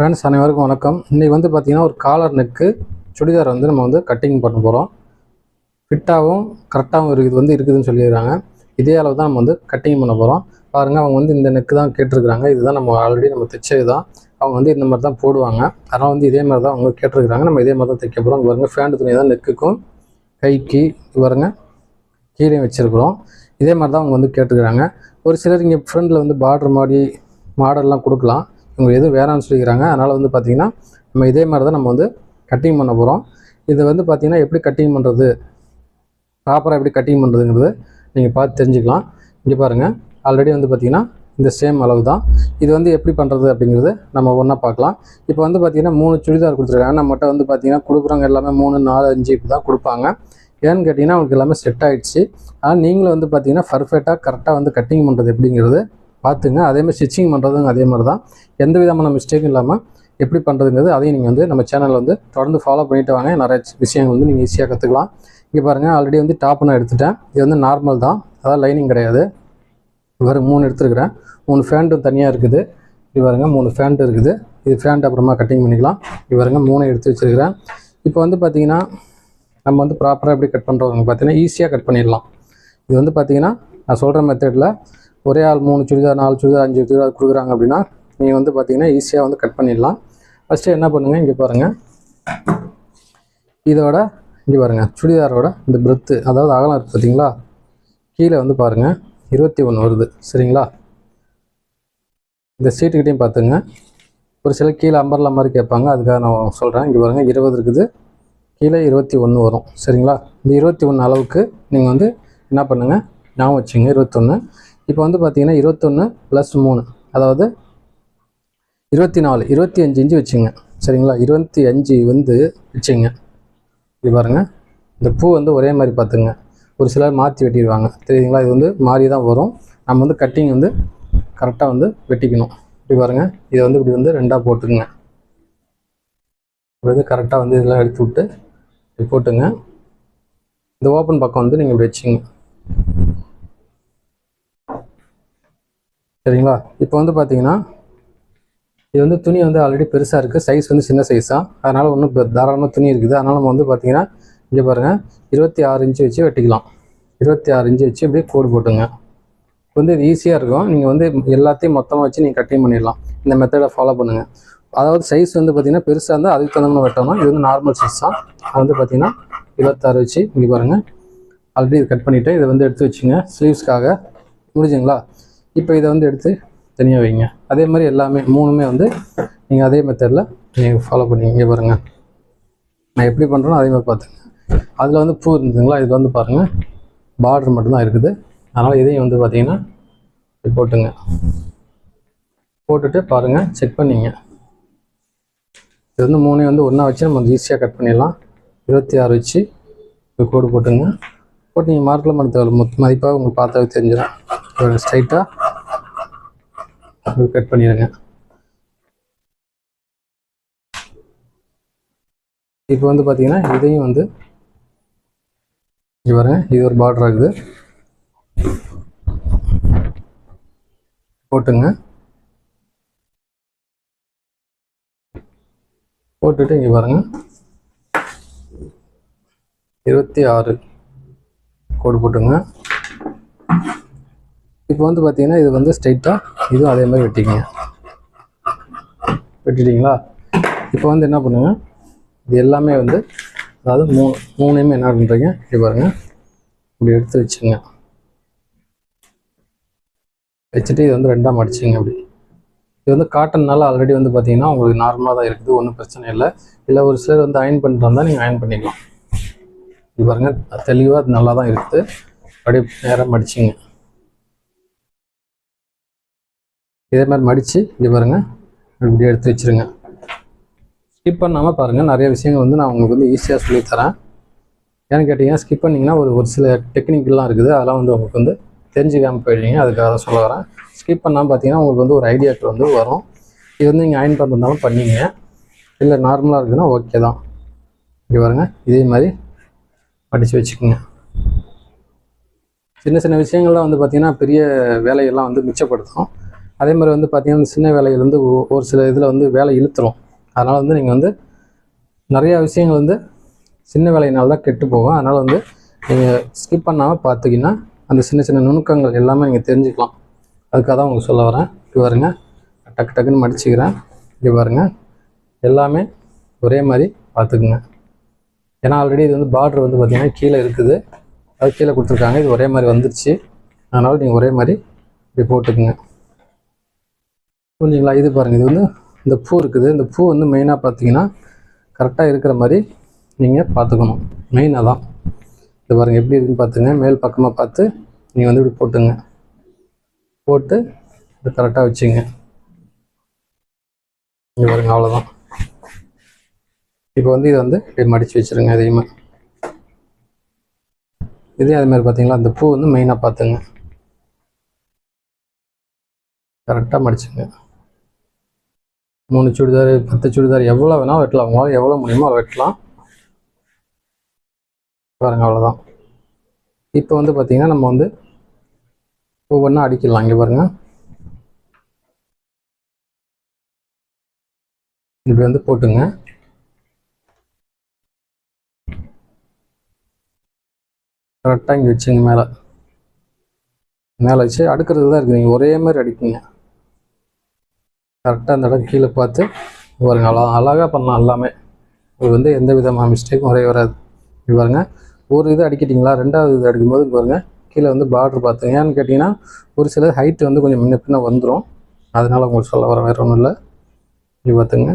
Friends அனைவருக்கும் வணக்கம். இன்றைக்கி வந்து பார்த்திங்கன்னா ஒரு காலர் நெக்கு சுடிதார் வந்து நம்ம வந்து கட்டிங் பண்ண போகிறோம் ஃபிட்டாகவும் கரெக்டாகவும் இருக்குது வந்து இருக்குதுன்னு சொல்லிடுறாங்க இதே அளவு தான் நம்ம வந்து கட்டிங் பண்ண போகிறோம் பாருங்கள் அவங்க வந்து இந்த நெக்கு தான் கேட்டிருக்கிறாங்க. இதுதான் நம்ம ஆல்ரெடி நம்ம தைச்சது தான் அவங்க வந்து இந்த மாதிரி தான் போடுவாங்க. அதனால் வந்து இதே மாதிரி தான் அவங்க கேட்டிருக்கிறாங்க. நம்ம இதே மாதிரி தான் தைக்க போகிறோம் பாருங்கள் ஃபேண்ட் துணி தான் நெக்குக்கும் கைக்கு இது பாருங்க கீழே வச்சுருக்குறோம். இதே மாதிரி தான் அவங்க வந்து கேட்டுக்கிறாங்க ஒரு சிலர் இங்கே ஃப்ரெண்டில் வந்து பார்டர் மாதிரி மாடல்லாம் கொடுக்கலாம். இவங்க எதுவும் வேணாம்னு சொல்லிக்கிறாங்க. அதனால் வந்து பார்த்திங்கன்னா நம்ம இதே மாதிரி தான் நம்ம வந்து கட்டிங் பண்ண போகிறோம் இதை வந்து பார்த்திங்கன்னா எப்படி கட்டிங் பண்ணுறது ப்ராப்பராக எப்படி கட்டிங் பண்ணுறதுங்கிறது நீங்கள் பார்த்து தெரிஞ்சுக்கலாம். இங்கே பாருங்கள் ஆல்ரெடி வந்து பார்த்திங்கன்னா இந்த சேம் அளவு தான் இது வந்து எப்படி பண்ணுறது அப்படிங்கிறது நம்ம ஒன்றா பார்க்கலாம். இப்போ வந்து பார்த்திங்கன்னா மூணு சுடிதார் கொடுத்துருக்காங்க. நம்மகிட்ட வந்து பார்த்திங்கன்னா கொடுக்குறவங்க எல்லாமே மூணு நாலு அஞ்சு இப்படி தான் கொடுப்பாங்க. ஏன்னு கேட்டிங்கன்னா அவங்களுக்கு எல்லாமே செட் ஆகிடுச்சு ஆனால் நீங்களும் வந்து பார்த்தீங்கன்னா பர்ஃபெக்டாக கரெக்டாக வந்து கட்டிங் பண்ணுறது எப்படிங்கிறது பார்த்துங்க. அதேமாதிரி ஸ்டிச்சிங் பண்ணுறதும் அதே மாதிரி தான். எந்த விதமான மிஸ்டேக்கும் இல்லாமல் எப்படி பண்ணுறதுங்கிறது அதையும் நீங்கள் வந்து நம்ம சேனலில் வந்து தொடர்ந்து ஃபாலோ பண்ணிட்டு வாங்க. நிறைய விஷயங்கள் வந்து நீங்கள் ஈஸியாக கற்றுக்கலாம் இங்கே பாருங்கள் ஆல்ரெடி வந்து டாப் நான் எடுத்துட்டேன். இது வந்து நார்மல் தான். அதாவது லைனிங் கிடையாது. வேறு மூணு எடுத்துருக்கிறேன். மூணு ஃபேண்ட்டும் தனியாக இருக்குது. இது பாருங்க மூணு ஃபேண்ட் இருக்குது. இது ஃபேண்ட் அப்புறமா கட்டிங் பண்ணிக்கலாம். இது பாருங்க மூணு எடுத்து வச்சுருக்கிறேன். இப்போ வந்து பார்த்தீங்கன்னா நம்ம வந்து ப்ராப்பராக எப்படி கட் பண்ணுறவங்க பார்த்தீங்கன்னா ஈஸியாக கட் பண்ணிடலாம். இது வந்து பார்த்தீங்கன்னா நான் சொல்கிற மெத்தடில் ஒரே ஆள் மூணு சுடிதார் நாலு சுடிதார் அஞ்சு சுடிதார் கொடுக்குறாங்க அப்படின்னா நீங்கள் வந்து பார்த்தீங்கன்னா ஈஸியாக வந்து கட் பண்ணிடலாம். ஃபஸ்ட்டு என்ன பண்ணுங்கள் இங்கே பாருங்கள் இதோட இங்கே பாருங்கள் சுடிதாரோட இந்த பிரெத்து அதாவது அகலம் இருக்குது பார்த்தீங்களா கீழே வந்து பாருங்கள் இருபத்தி ஒன்று வருது சரிங்களா? இந்த சீட்டுக்கிட்டையும் பார்த்துங்க ஒரு சில கீழே அம்பர்லாம் மாதிரி கேட்பாங்க அதுக்காக நான் சொல்கிறேன் இங்கே பாருங்கள் இருபது இருக்குது. கீழே இருபத்தி ஒன்று வரும் சரிங்களா? இந்த இருபத்தி ஒன்று அளவுக்கு நீங்கள் வந்து என்ன பண்ணுங்கள் ஞாபகம் வச்சுங்க இருபத்தொன்று இப்போ வந்து பார்த்தீங்கன்னா இருபத்தொன்று ப்ளஸ் மூணு. அதாவது இருபத்தி நாலு இருபத்தி அஞ்சு இன்ச்சு வச்சுங்க. சரிங்களா? இருபத்தி அஞ்சு வந்து வச்சுங்க. இது பாருங்கள் இந்த பூ வந்து ஒரே மாதிரி பார்த்துங்க. ஒரு சிலர் மாற்றி வெட்டிடுவாங்க. தெரியுதுங்களா? இது வந்து மாறி தான் வரும். நம்ம வந்து கட்டிங் வந்து கரெக்டாக வந்து வெட்டிக்கணும். இப்படி பாருங்கள் இதை வந்து இப்படி வந்து ரெண்டாக போட்டுங்க. இப்படி வந்து கரெக்டாக வந்து இதெல்லாம் எடுத்து விட்டு இப்படி போட்டுங்க. இந்த ஓப்பன் பக்கம் வந்து நீங்கள் இப்படி வச்சுங்க. சரிங்களா? இப்போ வந்து பார்த்தீங்கன்னா இது வந்து துணி வந்து ஆல்ரெடி பெருசாக இருக்குது சைஸ் வந்து சின்ன சைஸாக அதனால் ஒன்றும் தாராளமாக துணி இருக்குது. அதனால் நம்ம வந்து பார்த்தீங்கன்னா இங்கே பாருங்கள் இருபத்தி ஆறு இன்ச்சு வச்சு வெட்டிக்கலாம். இருபத்தி ஆறு இன்ச்சு வச்சு இப்படியே கோடு போட்டுங்க. வந்து இது ஈஸியாக இருக்கும். நீங்கள் வந்து எல்லாத்தையும் மொத்தமாக வச்சு நீங்கள் கட்டிங் பண்ணிடலாம். இந்த மெத்தடை ஃபாலோ பண்ணுங்கள் அதாவது சைஸ் வந்து பார்த்தீங்கன்னா பெருசாக இருந்தால் அதுக்கு தகுந்த மாதிரி வெட்டணும். இது வந்து நார்மல் சைஸ் தான். அது வந்து பார்த்தீங்கன்னா இருபத்தாறு வச்சு இங்கே பாருங்கள் ஆல்ரெடி இது கட் பண்ணிவிட்டு இதை வந்து எடுத்து வச்சுங்க. ஸ்லீவ்ஸ்க்காக முடிஞ்சுங்களா இப்போ இதை வந்து எடுத்து தனியாக வைங்க. அதே மாதிரி எல்லாமே மூணுமே வந்து நீங்கள் அதே மெத்தடில் நீங்கள் ஃபாலோ பண்ணீங்க இங்கே பாருங்கள் நான் எப்படி பண்ணுறோம் அதே மாதிரி பார்த்துங்க. அதில் வந்து பூ இருந்ததுங்களா? இது வந்து பாருங்கள் பார்டர் மட்டும்தான் இருக்குது. அதனால் இதையும் வந்து பார்த்தீங்கன்னா போட்டுங்க. போட்டுட்டு பாருங்கள் செக் பண்ணிங்க. இது வந்து மூணையும் வந்து ஒன்றா வச்சு நம்ம ஈஸியாக கட் பண்ணிடலாம். இருபத்தி ஆறு வச்சு இப்போ கோடு போட்டுங்க. பட் நீங்கள் மார்க்கில் பண்ண தேவை மொத்த மதிப்பாக உங்களுக்கு பார்த்தாவே தெரிஞ்சிடும். ஸ்ட்ரைட்டாக கட் பண்ணிடுங்க. இப்போ வந்து பார்த்தீங்கன்னா இதையும் வந்து இங்கே பாருங்க இது ஒரு பார்டர் ஆகுது. போட்டுங்க. போட்டுட்டு இங்கே பாருங்க. இருபத்தி ஆறு. கோடு போட்டுங்க. இப்போ வந்து பார்த்தீங்கன்னா இது வந்து ஸ்ட்ரைட்டாக இதுவும் அதே மாதிரி வெட்டிக்கங்க. வெட்டிட்டிங்களா? இப்போ வந்து என்ன பண்ணுங்க? இது எல்லாமே வந்து அதாவது மூணு மூணையுமே என்ன பண்ணுறீங்க இப்படி பாருங்கள் இப்படி எடுத்து வச்சுங்க வச்சுட்டு இது வந்து ரெண்டாக மடிச்சிங்க அப்படி. இது வந்து காட்டன்னால ஆல்ரெடி வந்து பார்த்தீங்கன்னா உங்களுக்கு நார்மலாக தான் இருக்குது. ஒன்றும் பிரச்சனை இல்லை. இல்லை ஒரு சிலர் வந்து அயன் பண்ணிட்டு வந்தால் நீங்கள் அயன் பண்ணிக்கலாம். இது பாருங்க தெளிவாக அது நல்லா தான் இருக்குது அப்படியே நேராக மடிச்சிங்க. இதே மாதிரி மடித்து இது பாருங்கள் இப்படி எடுத்து வச்சுருங்க. ஸ்கிப் பண்ணாமல் பாருங்கள் நிறைய விஷயங்கள் வந்து நான் உங்களுக்கு வந்து ஈஸியாக சொல்லித்தரேன் ஏன்னு கேட்டிங்கன்னா ஸ்கிப் பண்ணிங்கன்னா ஒரு ஒரு சில டெக்னிக்கெலாம் இருக்குது. அதெல்லாம் வந்து உங்களுக்கு வந்து தெரிஞ்சுக்காமல் போயிடுவீங்க. அதுக்காக தான் சொல்ல வரேன். ஸ்கிப் பண்ணாமல் பார்த்தீங்கன்னா உங்களுக்கு வந்து ஒரு ஐடியாக்கள் வந்து வரும். இது வந்து நீங்கள் அயன் பண்ணுறதுனாலும் பண்ணிங்க. இல்லை நார்மலாக இருக்குதுன்னா ஓகே தான். இங்கே பாருங்கள் இதே மாதிரி படித்து வச்சுக்கோங்க. சின்ன சின்ன விஷயங்கள்லாம் வந்து பார்த்திங்கன்னா பெரிய வேலையெல்லாம் வந்து மிச்சப்படுத்தும். அதே மாதிரி வந்து பார்த்தீங்கன்னா சின்ன வேலையிலேருந்து ஒ- ஒரு சில இதில் வந்து வேலை இழுத்துரும். அதனால் வந்து நீங்கள் வந்து நிறையா விஷயங்கள் வந்து சின்ன வேலையினால தான் கெட்டு போகும். அதனால் வந்து நீங்கள் ஸ்கிப் பண்ணாமல் பார்த்தீங்கன்னா அந்த சின்ன சின்ன நுணுக்கங்கள் எல்லாமே நீங்கள் தெரிஞ்சுக்கலாம். அதுக்காக தான் உங்களுக்கு சொல்ல வரேன். இப்படி பாருங்க. டக்கு டக்குன்னு மடிச்சுக்கிறேன். இப்படி பாருங்க. எல்லாமே ஒரே மாதிரி பார்த்துக்குங்க ஏன்னா ஆல்ரெடி இது வந்து பார்டர் வந்து பார்த்திங்கன்னா கீழே இருக்குது. அது கீழே கொடுத்துருக்காங்க. இது ஒரே மாதிரி வந்துருச்சு. அதனால் நீங்கள் ஒரே மாதிரி இப்படி போட்டுக்குங்க. புரிஞ்சுங்களா? இது பாருங்கள் இது வந்து இந்த பூ இருக்குது. இந்த பூ வந்து மெயினாக பார்த்தீங்கன்னா கரெக்டாக இருக்கிற மாதிரி நீங்கள் பார்த்துக்கணும் மெயினாக தான். இது பாருங்கள் எப்படி இருக்குன்னு பார்த்துங்க மேல் பக்கமாக பார்த்து நீங்கள் வந்து இப்படி போட்டுங்க. போட்டு இது கரெக்டாக வச்சுங்க. இங்கே பாருங்க. அவ்வளோதான் இப்போ வந்து இதை வந்து இப்படி மடித்து வச்சுருங்க இதையுமே. இதே அது மாதிரி பார்த்தீங்களா? அந்த பூ வந்து மெயினாக பார்த்துங்க. கரெக்டாக மடிச்சுங்க. மூணு சுடிதார் பத்து சுடிதார் எவ்வளோ வேணாலும் வெட்டலாம். உங்களால் எவ்வளோ முடியுமோ வெட்டலாம். பாருங்க அவ்வளோதான் இப்போ வந்து பார்த்தீங்கன்னா நம்ம வந்து ஒவ்வொன்றா அடிக்கலாம் இங்கே பாருங்க. இப்படி வந்து போட்டுங்க. கரெக்டாக இங்கே வச்சுங்க மேலே. மேலே வச்சு அடுக்கிறது தான் இருக்குது. நீங்கள் ஒரே மாதிரி அடிக்குங்க கரெக்டாக அந்த இடம் கீழே பார்த்து பாருங்க. அழகா அழகாக பண்ணலாம் எல்லாமே. இது வந்து எந்த விதமான மிஸ்டேக்கும் ஒரே வராது. இப்படி பாருங்க. ஒரு இது அடிக்கிட்டிங்களா? ரெண்டாவது இது அடிக்கும்போது பாருங்கள் கீழே வந்து பார்டர் பார்த்துங்க. ஏன்னு கேட்டிங்கன்னா ஒரு சில ஹைட் வந்து கொஞ்சம் முன்ன பின்ன வந்துடும் அதனால் உங்களுக்கு சொல்ல வர வேறு ஒன்றும் இல்லை. இப்படி பார்த்துங்க.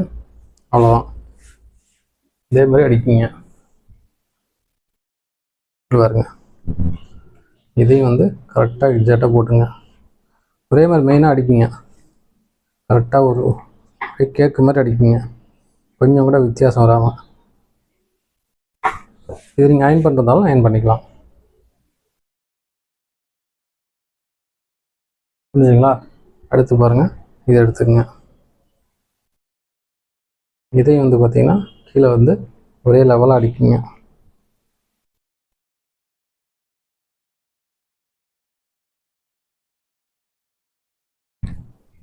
அவ்வளோதான் இதே மாதிரி அடிக்கிங்க பாருங்க. இதையும் வந்து கரெக்டாக எக்ஸாக்டாக போட்டுங்க. ஒரே மாதிரி மெயினாக அடிப்பீங்க. கரெக்டாக ஒரு அப்படியே கேக்கு மாதிரி அடிப்பீங்க. கொஞ்சம் கூட வித்தியாசம் வராமல் இது நீங்கள் அயன் பண்ணுறதாலும் அயன் பண்ணிக்கலாம். புரிஞ்சுங்களா அடுத்து பாருங்கள் இதை எடுத்துக்கங்க. இதையும் வந்து பார்த்திங்கன்னா கீழே வந்து ஒரே லெவலாக அடிக்குங்க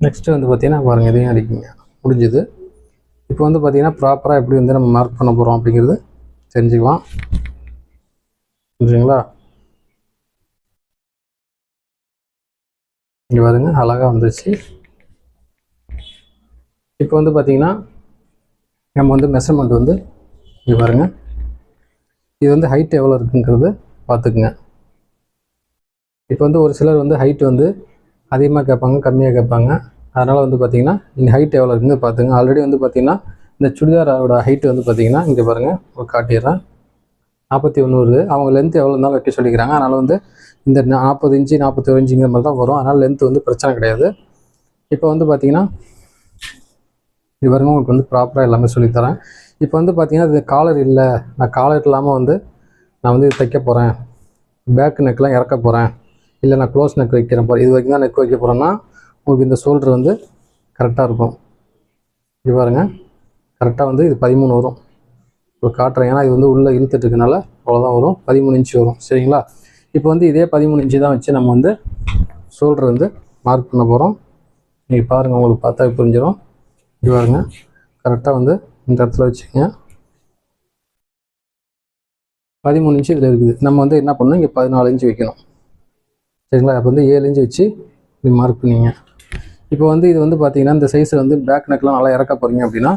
நெக்ஸ்ட்டு வந்து பார்த்தீங்கன்னா பாருங்கள் இதையும் அடிக்குங்க. முடிஞ்சுது. இப்போ வந்து பார்த்தீங்கன்னா ப்ராப்பராக எப்படி வந்து நம்ம மார்க் பண்ண போகிறோம் அப்படிங்கிறது தெரிஞ்சுக்கலாம். புரிஞ்சுங்களா இங்கே பாருங்க அழகாக வந்துருச்சு. இப்போ வந்து பார்த்தீங்கன்னா நம்ம வந்து மெஷர்மெண்ட் வந்து இங்கே பாருங்கள் இது வந்து ஹைட் எவ்வளோ இருக்குங்கிறது பார்த்துக்குங்க. இப்போ வந்து ஒரு சிலர் வந்து ஹைட் வந்து அதிகமாக கேட்பாங்க கம்மியாக கேட்பாங்க. அதனால் வந்து பார்த்தீங்கன்னா இங்கே ஹைட் எவ்வளோ இருக்குன்னு பார்த்துங்க ஆல்ரெடி வந்து பார்த்தீங்கன்னா இந்த சுடிதாரோட ஹைட்டு வந்து பார்த்தீங்கன்னா இங்கே பாருங்கள் ஒரு காட்டிடுறேன். நாற்பத்தி ஒன்று வருது. அவங்க லென்த் எவ்வளோ இருந்தாலும் வைக்க சொல்லிக்கிறாங்க. அதனால் வந்து இந்த நாற்பது இன்ச்சு நாற்பத்தி ஒரு இன்ச்சுங்கிற மாதிரி தான் வரும். அதனால் லென்த் வந்து பிரச்சனை கிடையாது. இப்போ வந்து பார்த்தீங்கன்னா இது பாருங்க உங்களுக்கு வந்து ப்ராப்பராக எல்லாமே சொல்லித்தரேன் இப்போ வந்து பார்த்தீங்கன்னா இது காலர் இல்லை. நான் காலர் இல்லாமல் வந்து நான் வந்து தைக்க போகிறேன் பேக் நெக்லாம் இறக்க போகிறேன் இல்லை நான் க்ளோஸ் நெக் வைக்கிறேன். போகிறேன் இது வரைக்கும் தான் நெக் வைக்க போகிறேன்னா உங்களுக்கு இந்த ஷோல்டர் வந்து கரெக்டாக இருக்கும். இப்படி பாருங்க. கரெக்டாக வந்து இது பதிமூணு வரும். இப்போ காட்டுறேன். ஏன்னா இது வந்து உள்ளே இழுத்துட்டுருக்கனால அவ்வளோதான் வரும். பதிமூணு இன்ச்சு வரும். சரிங்களா? இப்போ வந்து இதே பதிமூணு இன்ச்சு தான் வச்சு நம்ம வந்து ஷோல்டர் வந்து மார்க் பண்ண போகிறோம் நீங்கள் பாருங்கள் உங்களுக்கு பார்த்தா புரிஞ்சிடும் இப்படி பாருங்க. கரெக்டாக வந்து இந்த இடத்துல வச்சுக்கோங்க. பதிமூணு இன்ச்சு இதில் இருக்குது. நம்ம வந்து என்ன பண்ணணும்? இங்கே பதினாலு இன்ச்சு வைக்கணும். சரிங்களா? அப்போ வந்து ஏழு இன்ச்சு வச்சு இப்படி மார்க் பண்ணிங்க இப்போ வந்து இது வந்து பார்த்தீங்கன்னா இந்த சைஸில் வந்து பேக் நெக்லாம் நல்லா இறக்க போகிறீங்க அப்படின்னா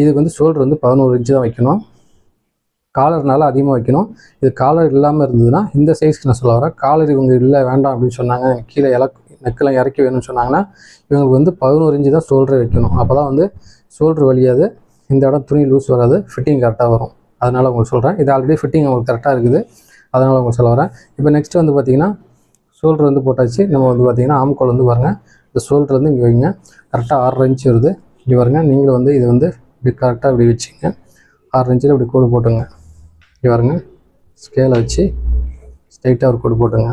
இதுக்கு வந்து ஷோல்டர் வந்து பதினோரு இன்ச்சு தான் வைக்கணும். காலர்னால அதிகமாக வைக்கணும். இது காலர் இல்லாமல் இருந்ததுன்னா இந்த சைஸ்க்கு நான் சொல்ல வரேன். காலர் இவங்க இல்லை வேண்டாம் அப்படின்னு சொன்னாங்க. கீழே இலக் நெக்கெல்லாம் இறக்கி வேணும்னு சொன்னாங்கன்னா இவங்களுக்கு வந்து பதினோரு இன்ச்சு தான் ஷோல்டர் வைக்கணும். அப்போ தான் வந்து ஷோல்டர் வழியாது இந்த இடம் துணி லூஸ் வராது. ஃபிட்டிங் கரெக்டாக வரும். அதனால் உங்களுக்கு சொல்கிறேன் இது ஆல்ரெடி ஃபிட்டிங் உங்களுக்கு கரெக்டாக இருக்குது. அதனால் உங்களுக்கு சொல்ல வரேன். இப்போ நெக்ஸ்ட் வந்து பார்த்திங்கன்னா ஷோல்டர் வந்து போட்டாச்சு. நம்ம வந்து பார்த்தீங்கன்னா ஆம்கோல் வந்து பாருங்கள் இந்த ஷோல்டர் வந்து இங்கே வைங்க. கரெக்டாக ஆறரை இன்ச் வருது. இப்படி பாருங்க நீங்களும் வந்து இது வந்து இப்படி கரெக்டாக இப்படி வச்சுங்க. ஆறு இன்ச்சில் இப்படி கோடு போட்டுங்க. இப்படி வருங்க ஸ்கேலை வச்சு ஸ்ட்ரைட்டாக ஒரு கோடு போட்டுங்க.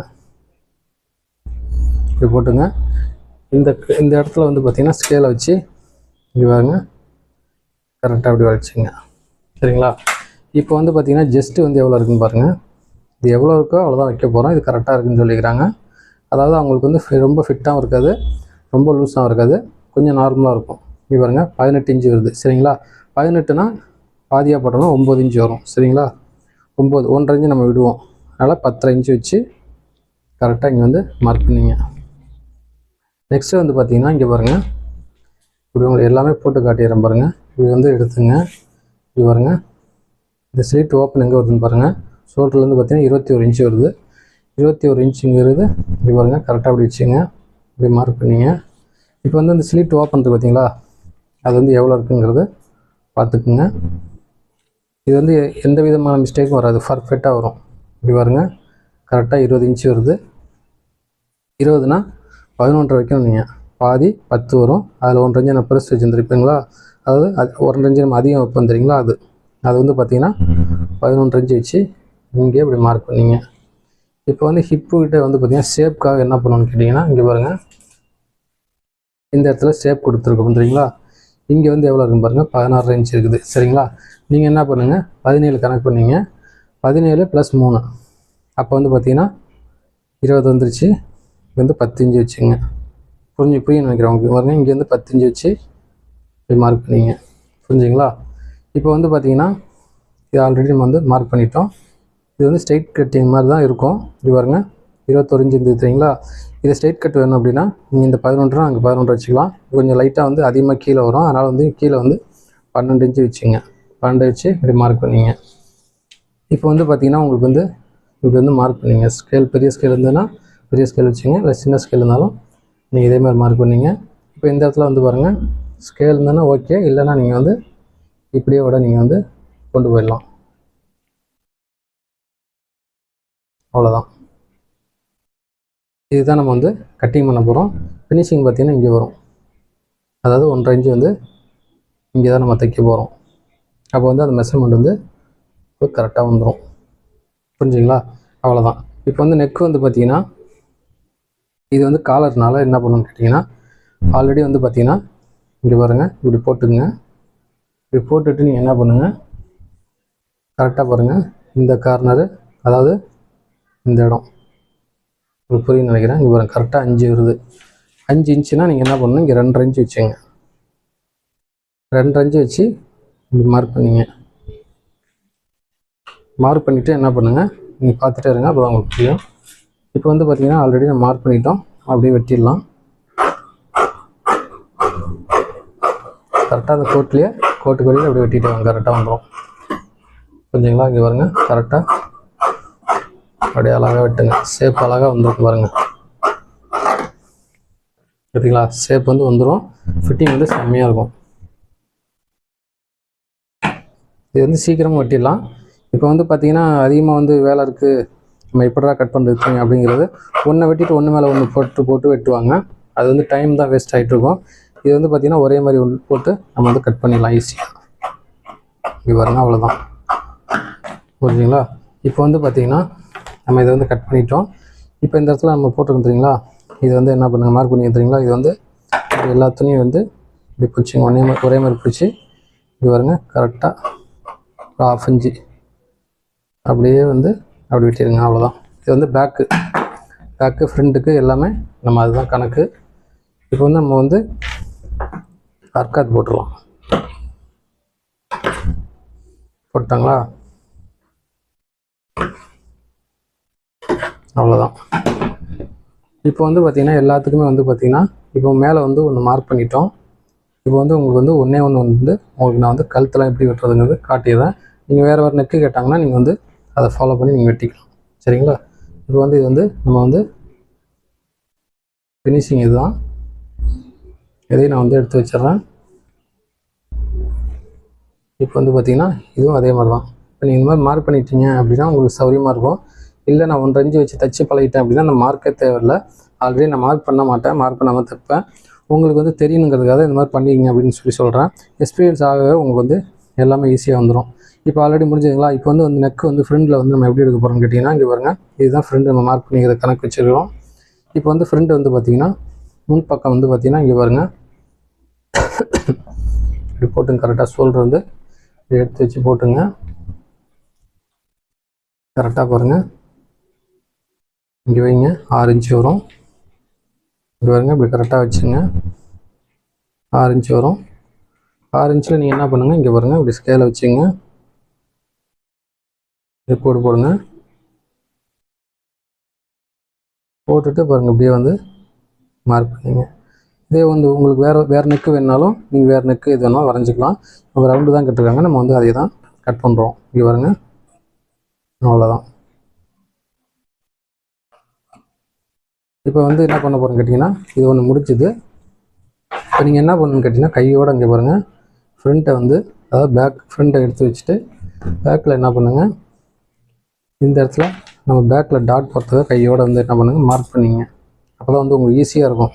இப்படி போட்டுங்க. இந்த இந்த இடத்துல வந்து பார்த்தீங்கன்னா ஸ்கேலை வச்சு இப்படி பாருங்க கரெக்டாக இப்படி வளைச்சிங்க. சரிங்களா? இப்போ வந்து பார்த்திங்கன்னா ஜஸ்ட்டு வந்து எவ்வளோ இருக்குன்னு பாருங்கள் இது எவ்வளோ இருக்கோ அவ்வளோதான் வைக்க போகிறோம் இது கரெக்டாக இருக்குன்னு சொல்லிக்கிறாங்க. அதாவது அவங்களுக்கு வந்து ரொம்ப ஃபிட்டாகவும் இருக்காது. ரொம்ப லூஸாக இருக்காது. கொஞ்சம் நார்மலாக இருக்கும். இங்கே பாருங்கள் பதினெட்டு இன்ச்சு வருது. சரிங்களா? பதினெட்டுனா பாதியாக போட்டோம்னா ஒம்பது இன்ச்சு வரும். சரிங்களா? ஒம்பது ஒன்றரை இன்ச்சு நம்ம விடுவோம். அதனால் பத்தரை இன்ச்சு வச்சு கரெக்டாக இங்கே வந்து மார்க் பண்ணிங்க. நெக்ஸ்ட்டு வந்து பார்த்தீங்கன்னா இங்கே பாருங்கள் இப்படி உங்களுக்கு எல்லாமே போட்டு காட்டிடுறேன் பாருங்கள் இப்படி வந்து எடுத்துங்க. இப்படி பாருங்க. இந்த ஸ்லீட் ஓப்பன் எங்கே வருதுன்னு பாருங்கள் ஷோல்டர்லேருந்து பார்த்தீங்கன்னா இருபத்தி ஒரு இன்ச்சு வருது. இருபத்தி ஒரு இன்ச்சுங்கிறது இப்படி பாருங்கள் கரெக்டாக அப்படி வச்சுங்க இப்படி மார்க் பண்ணிங்க. இப்போ வந்து இந்த ஸ்லீட் ஓப்பன் பார்த்தீங்களா அது வந்து எவ்வளோ இருக்குங்கிறது பார்த்துக்குங்க. இது வந்து எந்த விதமான மிஸ்டேக்கும் வராது. பர்ஃபெக்டாக வரும். இப்படி பாருங்க. கரெக்டாக இருபது இன்ச்சு வருது. இருபதுனா பதினொன்றரை வைக்கணும் நீங்கள் பாதி பத்து வரும். அதில் ஒன்றரை இன்ச்சு நான் பெருசு வச்சுருந்துருப்பீங்களா அதாவது அது ஒன்றரை இன்ச்சு நம்ம அதிகம் வைப்போம் தெரியுங்களா? அது. அது வந்து பார்த்திங்கன்னா பதினொன்றரை இன்ச்சு வச்சு இங்கே இப்படி மார்க் பண்ணீங்க. இப்போ வந்து ஹிப்பு கிட்ட வந்து பார்த்தீங்கன்னா ஷேப்க்காக என்ன பண்ணணும்னு கேட்டிங்கன்னா இங்கே பாருங்கள் இந்த இடத்துல ஷேப் கொடுத்துருக்கோம் சரிங்களா இங்கே வந்து எவ்வளோ இருக்கும் பாருங்கள் பதினாறு இன்ச் இருக்குது சரிங்களா? நீங்கள் என்ன பண்ணுங்கள் பதினேழு கணக்கு பண்ணீங்க. பதினேழு ப்ளஸ் மூணு. அப்போ வந்து பார்த்தீங்கன்னா இருபது வந்துருச்சு. இங்கே வந்து பத்து வச்சுங்க புரிஞ்சு புரியும் நினைக்கிறேன் உங்களுக்கு. பாருங்கள் இங்கே வந்து பத்து வச்சு இப்படி மார்க் பண்ணிங்க. புரிஞ்சுங்களா? இப்போ வந்து பார்த்தீங்கன்னா இது ஆல்ரெடி நம்ம வந்து மார்க் பண்ணிட்டோம். இது வந்து ஸ்ட்ரைட் கட்டிங் மாதிரி தான் இருக்கும். இது பாருங்க இருபத்தொரு இன்ச்சு இருந்தது சரிங்களா இது ஸ்ட்ரைட் கட் வேணும் அப்படின்னா நீங்கள் இந்த பதினொன்றுனா அங்கே பதினொன்று வச்சுக்கலாம். கொஞ்சம் லைட்டாக வந்து அதிகமாக கீழே வரும். அதனால் வந்து கீழே வந்து பன்னெண்டு இன்ச்சு வச்சுங்க. பன்னெண்டு வச்சு இப்படி மார்க் பண்ணீங்க. இப்போ வந்து பார்த்திங்கன்னா உங்களுக்கு வந்து இப்படி வந்து மார்க் பண்ணிங்க. ஸ்கேல் பெரிய ஸ்கேல் இருந்ததுன்னா பெரிய ஸ்கேல் வச்சுங்க. இல்லை சின்ன ஸ்கேல் இருந்தாலும் நீங்கள் இதே மாதிரி மார்க் பண்ணீங்க. இப்போ இந்த இடத்துல வந்து பாருங்கள் ஸ்கேல் இருந்ததுன்னா ஓகே இல்லைன்னா நீங்கள் வந்து இப்படியே விட நீங்கள் வந்து கொண்டு போயிடலாம். அவ்வளோதான் இதுதான் நம்ம வந்து கட்டிங் பண்ண போகிறோம் ஃபினிஷிங் பார்த்தீங்கன்னா இங்கே வரும். அதாவது ஒன்றரை இன்ச்சு வந்து இங்கே தான் நம்ம தைக்க போகிறோம் அப்போ வந்து அந்த மெஷர்மெண்ட் வந்து கரெக்டாக வந்துடும் புரிஞ்சுங்களா? அவ்வளோதான் இப்போ வந்து நெக் வந்து பார்த்திங்கன்னா இது வந்து காலர்னால என்ன பண்ணணும்னு கேட்டிங்கன்னா ஆல்ரெடி வந்து பார்த்தீங்கன்னா இங்கே பாருங்கள் இப்படி போட்டுக்குங்க. இப்படி போட்டுட்டு நீங்கள் என்ன பண்ணுங்கள் கரெக்டாக பாருங்கள் இந்த கார்னரு அதாவது இந்த இடம். உங்களுக்கு புரியும்னு நினைக்கிறேன். இங்கே வரும் கரெக்டாக அஞ்சு வருது. அஞ்சு இன்ச்சுனா நீங்கள் என்ன பண்ணணும்? இங்கே ரெண்டரை இன்ச்சு வச்சுங்க ரெண்டரை இன்ச்சு வச்சு இப்படி மார்க் பண்ணிங்க. மார்க் பண்ணிவிட்டு என்ன பண்ணுங்கள் நீங்கள் பார்த்துட்டே இருங்க அப்போ உங்களுக்கு புரியும். இப்போ வந்து பார்த்தீங்கன்னா ஆல்ரெடி நம்ம மார்க் பண்ணிட்டோம். அப்படியே வெட்டிடலாம். கரெக்டாக அந்த கோட்லேயே கோட்டுக்கு வெளியில் அப்படியே வெட்டிட்டு வாங்க. கரெக்டாக வந்துடும் கொஞ்சங்களா இங்கே வருங்க கரெக்டாக அப்படியே அழகாக வெட்டுங்க. ஷேப் அழகாக வந்துருக்கும் பாருங்கள் பார்த்தீங்களா ஷேப் வந்து வந்துடும் ஃபிட்டிங் வந்து செம்மையாக இருக்கும். இது வந்து சீக்கிரமாக வெட்டிடலாம். இப்போ வந்து பார்த்தீங்கன்னா அதிகமாக வந்து வேலை இருக்குது நம்ம எப்படா கட் பண்ணுறது அப்படிங்கிறது. ஒன்றை வெட்டிட்டு ஒன்று மேலே ஒன்று போட்டு போட்டு வெட்டுவாங்க. அது வந்து டைம் தான் வேஸ்ட் ஆகிட்டு இருக்கும். இது வந்து பார்த்தீங்கன்னா ஒரே மாதிரி ஒன்று போட்டு நம்ம வந்து கட் பண்ணிடலாம் ஈஸியாக இப்படி பாருங்க அவ்வளோதான் புரிஞ்சுங்களா இப்போ வந்து பார்த்தீங்கன்னா நம்ம இதை வந்து கட் பண்ணிட்டோம். இப்போ இந்த இடத்துல நம்ம போட்டிருக்கோம் தெரியுங்களா? இது வந்து என்ன பண்ணுங்க மார்க் பண்ணி தெரியுங்களா? இது வந்து இப்படி எல்லா துணியும் வந்து இப்படி பிடிச்சிங்க. ஒன்றே மாதிரி ஒரே மாதிரி பிடிச்சி இது வருங்க கரெக்டாக ஒரு ஆஃப் இன்ச்சு. அப்படியே வந்து அப்படி வெட்டிடுங்க அவ்வளோதான் இது வந்து பேக்கு பேக்கு ஃப்ரண்ட்டுக்கு எல்லாமே நம்ம அதுதான் கணக்கு. இப்போ வந்து நம்ம வந்து அர்க்காத் போட்டுருவோம். போட்டாங்களா அவ்வளோதான் இப்போ வந்து பார்த்திங்கன்னா எல்லாத்துக்குமே வந்து பார்த்திங்கன்னா இப்போ மேலே வந்து ஒன்று மார்க் பண்ணிட்டோம். இப்போ வந்து உங்களுக்கு வந்து ஒன்றே ஒன்று வந்து உங்களுக்கு நான் வந்து கழுத்தெல்லாம் எப்படி வெட்டுறதுங்கிறது காட்டிடுறேன். நீங்கள் வேறு வேறு நெக்கு கேட்டாங்கன்னா நீங்கள் வந்து அதை ஃபாலோ பண்ணி நீங்கள் வெட்டிக்கலாம். சரிங்களா? இப்போ வந்து இது வந்து நம்ம வந்து ஃபினிஷிங் இதுதான். இதையும் நான் வந்து எடுத்து வச்சிடுறேன். இப்போ வந்து பார்த்திங்கன்னா இதுவும் அதே மாதிரி தான் இப்போ நீங்கள் இந்த மாதிரி மார்க் பண்ணிட்டீங்க அப்படின்னா உங்களுக்கு சௌரியமாக இருக்கும். இல்லை நான் ஒன்றரை இன்ச்சு வச்சு தச்சு பழகிட்டேன் அப்படின்னா நான் மார்க்கே தேவையில்லை. ஆல்ரெடி நான் மார்க் பண்ண மாட்டேன் மார்க் பண்ணாமல் தைப்பேன். உங்களுக்கு வந்து தெரியணுங்கிறதுக்காக இந்த மாதிரி பண்ணிக்கிங்க அப்படின்னு சொல்லி சொல்கிறேன் எக்ஸ்பீரியன்ஸ் ஆகவே உங்களுக்கு வந்து எல்லாமே ஈஸியாக வந்துடும் இப்போ ஆல்ரெடி முடிஞ்சதுங்களா? இப்போ வந்து வந்து நெக் வந்து ஃப்ரெண்டில் வந்து நம்ம எப்படி எடுக்க போகிறோம்னு கேட்டிங்கன்னா இங்கே பாருங்கள் இதுதான் ஃப்ரெண்டு நம்ம மார்க் பண்ணிக்கிற கணக்கு வச்சுருக்கோம் இப்போ வந்து ஃப்ரெண்டு வந்து பார்த்திங்கன்னா முன் பக்கம் வந்து பார்த்திங்கன்னா இங்கே பாருங்க. இப்படி போட்டுங்க கரெக்டாக சோல்டர் வந்து எடுத்து வச்சு போட்டுங்க. கரெக்டாக பாருங்கள் இங்கே வைங்க. ஆறு இன்ச்சு வரும். இப்படி வருங்க இப்படி கரெக்டாக வச்சுங்க ஆறு இன்ச் வரும். ஆறு இன்ச்சில் நீங்கள் என்ன பண்ணுங்கள் இங்கே பாருங்கள் இப்படி ஸ்கேலை வச்சுங்க. ரிப்போர்ட் கோடு போடுங்க. போட்டுட்டு பாருங்கள் இப்படியே வந்து மார்க் பண்ணிங்க. இதே வந்து உங்களுக்கு வேறு வேறு நெக்கு வேணாலும் நீங்கள் வேறு நெக்கு எது வேணாலும் வரைஞ்சிக்கலாம். இப்போ ரவுண்டு தான் கட்டுருக்காங்க. நம்ம வந்து அதே தான் கட் பண்ணுறோம் இங்கே பாருங்கள் அவ்வளோதான் இப்போ வந்து என்ன பண்ண போகிறோம் கேட்டிங்கன்னா இது ஒன்று முடிச்சுது. இப்போ நீங்கள் என்ன பண்ணணும்னு கேட்டிங்கன்னா கையோடு இங்கே பாருங்கள் ஃப்ரண்ட்டை வந்து அதாவது பேக் ஃப்ரண்ட்டை எடுத்து வச்சுட்டு பேக்கில் என்ன பண்ணுங்கள் இந்த இடத்துல நம்ம பேக்கில் டாட் போகிறத கையோடு வந்து என்ன பண்ணுங்கள் மார்க் பண்ணிங்க. அப்போ தான் வந்து உங்களுக்கு ஈஸியாக இருக்கும்.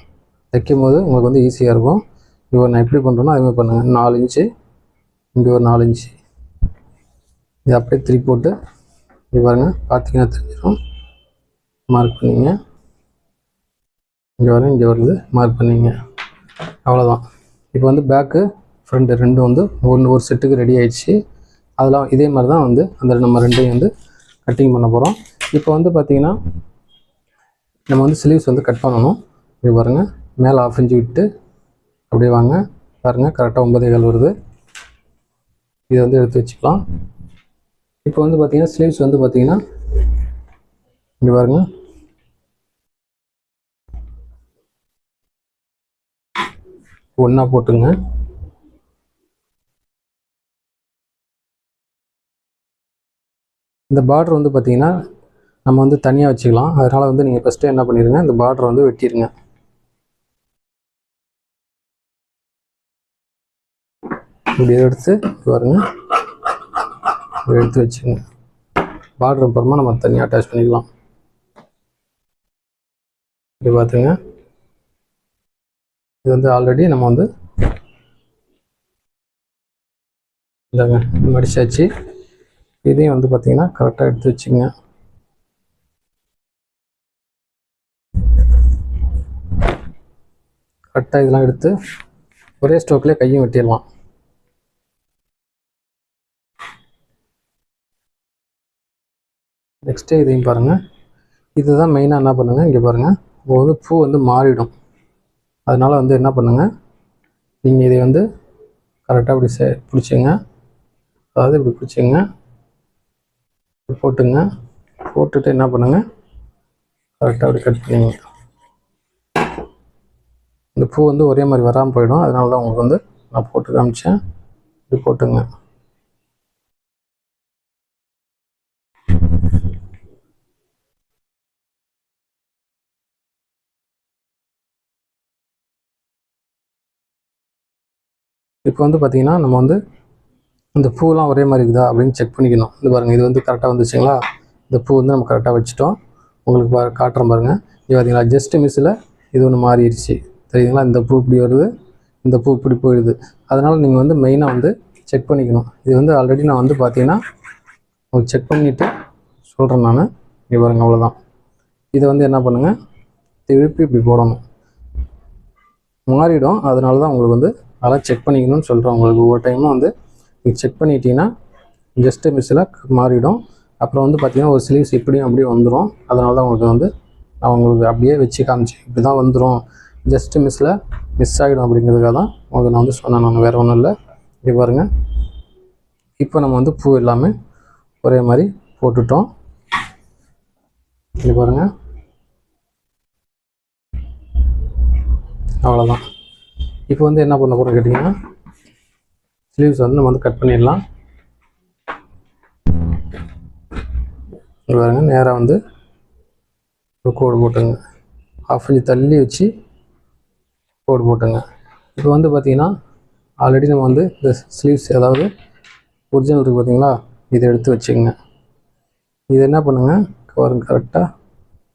தைக்கும் போது உங்களுக்கு வந்து ஈஸியாக இருக்கும். இப்போ நான் எப்படி பண்ணுறேனோ அதுமாதிரி பண்ணுங்கள் நாலு இன்ச்சு இங்கே ஒரு நாலு இன்ச்சு. இது அப்படியே திருப்பி போட்டு இங்கே பாருங்கள் பார்த்தீங்கன்னா தெரிஞ்சிடும் மார்க் பண்ணிங்க. இங்கே வரும் இங்கே வருது மார்க் பண்ணிங்க. அவ்வளோதான் இப்போ வந்து பேக்கு ஃப்ரண்ட்டு ரெண்டும் வந்து ஒன்று ஒரு செட்டுக்கு ரெடி ஆயிடுச்சு. அதெல்லாம் இதே மாதிரி தான் வந்து அந்த நம்ம ரெண்டையும் வந்து கட்டிங் பண்ண போகிறோம் இப்போ வந்து பார்த்திங்கன்னா நம்ம வந்து ஸ்லீவ்ஸ் வந்து கட் பண்ணணும். இங்கே பாருங்கள் மேலே ஆஃப் இன்ச்சு விட்டு அப்படியே வாங்க. பாருங்கள் கரெக்டாக ஒன்பதே கால் வருது. இதை வந்து எடுத்து வச்சுக்கலாம். இப்போ வந்து பார்த்திங்கன்னா ஸ்லீவ்ஸ் வந்து பார்த்திங்கன்னா இங்கே பாருங்கள் ஒன்றா போட்டுங்க. இந்த பார்டர் வந்து பார்த்தீங்கன்னா நம்ம வந்து தனியாக வச்சுக்கலாம். அதனால் வந்து நீங்கள் ஃபஸ்ட்டு என்ன பண்ணிடுங்க இந்த பார்டரை வந்து வெட்டிடுங்க இப்படி எடுத்து பாருங்க. எடுத்து வச்சுங்க. பார்டர் அப்புறமா நம்ம தனியாக அட்டாச் பண்ணிக்கலாம். இப்படி பார்த்துங்க. இது வந்து ஆல்ரெடி நம்ம வந்து இந்தாங்க மடிச்சாச்சு. இதையும் வந்து பார்த்தீங்கன்னா கரெக்டாக எடுத்து வச்சுங்க. கரெக்டாக இதெல்லாம் எடுத்து ஒரே ஸ்டோக்கில் கையும் வெட்டிடலாம். நெக்ஸ்ட்டு இதையும் பாருங்கள் இதுதான் மெயினாக என்ன பண்ணுங்கள் இங்கே பாருங்கள் இப்போ வந்து பூ வந்து மாறிடும். அதனால் வந்து என்ன பண்ணுங்கள் நீங்கள் இதை வந்து கரெக்டாக இப்படி சே பிடிச்சிங்க. அதாவது இப்படி பிடிச்சிங்க. போட்டுங்க. போட்டுட்டு என்ன பண்ணுங்கள் கரெக்டாக அப்படி கட் பண்ணிங்க. இந்த பூ வந்து ஒரே மாதிரி வராமல் போயிடும். அதனால தான் உங்களுக்கு வந்து நான் போட்டு காமிச்சேன். இப்படி போட்டுங்க. இப்போ வந்து பார்த்திங்கன்னா நம்ம வந்து இந்த பூலாம் ஒரே மாதிரி இருக்குதா அப்படின்னு செக் பண்ணிக்கணும். இது பாருங்கள் இது வந்து கரெக்டாக வந்துச்சுங்களா இந்த பூ வந்து நம்ம கரெக்டாக வச்சுட்டோம். உங்களுக்கு பா காட்டுறோம் பாருங்கள் இது பார்த்தீங்களா ஜஸ்ட் மிஸ்ஸில் இது ஒன்று மாறிடுச்சு. தெரியுதுங்களா? இந்த பூ இப்படி வருது இந்த பூ இப்படி போயிடுது. அதனால் நீங்கள் வந்து மெயினாக வந்து செக் பண்ணிக்கணும். இது வந்து ஆல்ரெடி நான் வந்து பார்த்தீங்கன்னா உங்களுக்கு செக் பண்ணிவிட்டு சொல்கிறேன் நான். இங்கே பாருங்கள் அவ்வளோதான் இதை வந்து என்ன பண்ணுங்கள் திருப்பி இப்படி போடணும். மாறிடும். அதனால தான் உங்களுக்கு வந்து அதெல்லாம் செக் பண்ணிக்கணும்னு சொல்கிறோம் உங்களுக்கு. ஒவ்வொரு டைமும் வந்து நீங்கள் செக் பண்ணிட்டீங்கன்னா ஜஸ்ட்டு மிஸ்ஸில் மாறிடும். அப்புறம் வந்து பார்த்தீங்கன்னா ஒரு ஸ்லீவ்ஸ் இப்படியும் அப்படியே வந்துடும் அதனால தான் உங்களுக்கு வந்து நான் உங்களுக்கு அப்படியே வச்சு காமிச்சேன். இப்படி தான் வந்துடும் ஜஸ்ட்டு மிஸ்ஸில் மிஸ் ஆகிடும் அப்படிங்கிறதுக்காக தான் உங்களுக்கு நான் வந்து சொன்னேன். நான் வேறு ஒன்றும் இல்லை. இப்படி பாருங்கள் இப்போ நம்ம வந்து பூ எல்லாமே ஒரே மாதிரி போட்டுட்டோம். இப்படி பாருங்கள் அவ்வளோதான் இப்போ வந்து என்ன பண்ண போகிறோம் கேட்டிங்கன்னா ஸ்லீவ்ஸ் வந்து நம்ம வந்து கட் பண்ணிடலாம். பாருங்க நேராக வந்து ஒரு கோடு போட்டுங்க. ஹாஃப் இன்ச் தள்ளி வச்சு கோடு போட்டுங்க. இப்போ வந்து பார்த்திங்கன்னா ஆல்ரெடி நம்ம வந்து இந்த ஸ்லீவ்ஸ் அதாவது ஒரிஜினல் இருக்குது பார்த்தீங்களா இதை எடுத்து வச்சுக்கோங்க. இது என்ன பண்ணுங்க பாருங்க கரெக்டாக